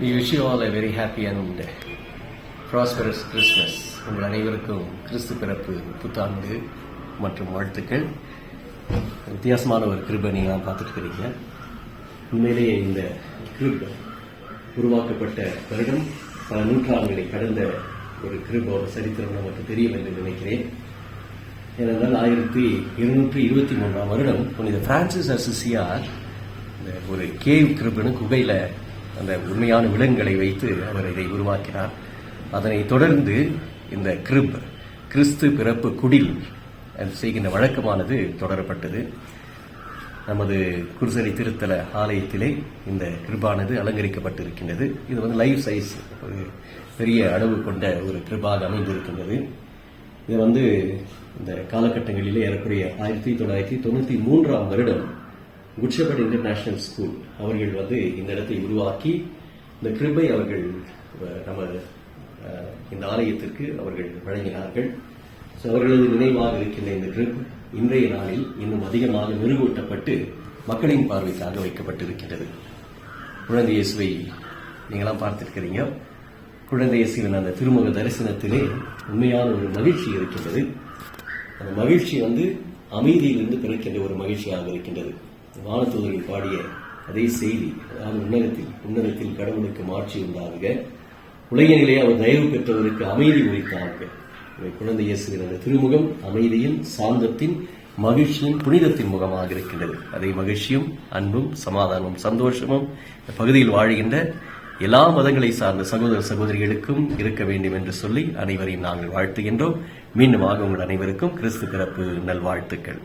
We wish you all a very happy and prosperous Christmas. உங்கள் அனைவருக்கும் கிறிஸ்து பிறப்பு புத்தாண்டு மற்றும் வாழ்த்துக்கள். வித்தியாசமான ஒரு கிருபை நீங்கள் பார்த்துட்டு இருக்கிறீங்க உண்மையிலேயே இந்த கிருப் உருவாக்கப்பட்ட வருடம் பல நூற்றாண்டுகளை கடந்த ஒரு கிருபோட சரித்திரம் நமக்கு தெரியும் என்று நினைக்கிறேன். ஏனென்றால் ஆயிரத்தி இருநூற்றி இருபத்தி மூன்றாம் வருடம் புனித பிரான்சிஸ் அசிசியார் இந்த ஒரு கேவ் கிருபனு குகையில் அந்த உண்மையான விலங்குகளை வைத்து அவர் இதை உருவாக்கினார். அதனைத் தொடர்ந்து இந்த கிருப் கிறிஸ்து பிறப்பு குடில் அது செய்கின்ற வழக்கமானது தொடரப்பட்டது. நமது குருசடி திருத்தல ஆலயத்திலே இந்த கிருபானது அலங்கரிக்கப்பட்டிருக்கின்றது. இது வந்து லைஃப் சைஸ் ஒரு பெரிய அளவு கொண்ட ஒரு கிருபாக அமைந்திருக்கின்றது. இது வந்து இந்த காலகட்டங்களிலே ஏறக்குறைய ஆயிரத்தி தொள்ளாயிரத்தி தொண்ணூற்றி மூன்றாம் வருடம் குட்ஷபட் இன்டர்நேஷனல் ஸ்கூல் அவர்கள் வந்து இந்த இடத்தை உருவாக்கி இந்த கிருபை அவர்கள் நம்ம இந்த ஆலயத்திற்கு அவர்கள் வழங்கினார்கள். ஸோ அவர்களது நினைவாக இருக்கின்ற இந்த கிரிப் இன்றைய நாளில் இன்னும் அதிகமாக மெருகூட்டப்பட்டு மக்களின் பார்வைக்காக வைக்கப்பட்டிருக்கின்றது. குழந்தை இயேசுவை நீங்களாம் பார்த்திருக்கிறீங்க. குழந்தை இயேசுவின் அந்த திருமுக தரிசனத்திலே உண்மையான ஒரு மகிழ்ச்சி இருக்கின்றது. அந்த மகிழ்ச்சி வந்து அமைதியிலிருந்து பிறக்கின்ற ஒரு மகிழ்ச்சியாக இருக்கின்றது. வானத்தூதர்கள் பாடிய அதே செய்தி அதாவது உன்னதத்தில் உன்னதத்தில் கடவுளுக்கு மாற்றி உண்டாகுக. உலகினிலே அவர் தயவு பெற்றவருக்கு அமைதி உரித்தாகுக. குழந்தை இயேசுகிற அந்த திருமுகம் அமைதியின் சாந்தத்தின் மகிழ்ச்சியின் புனிதத்தின் முகமாக இருக்கின்றது. அதே மகிழ்ச்சியும் அன்பும் சமாதானமும் சந்தோஷமும் இந்த பகுதியில் வாழ்கின்ற எல்லா மதங்களை சார்ந்த சகோதர சகோதரிகளுக்கும் இருக்க வேண்டும் என்று சொல்லி அனைவரையும் நாங்கள் வாழ்த்துகின்றோம். மீண்டுமாக உங்கள் அனைவருக்கும் கிறிஸ்து பிறப்பு நல்வாழ்த்துக்கள்.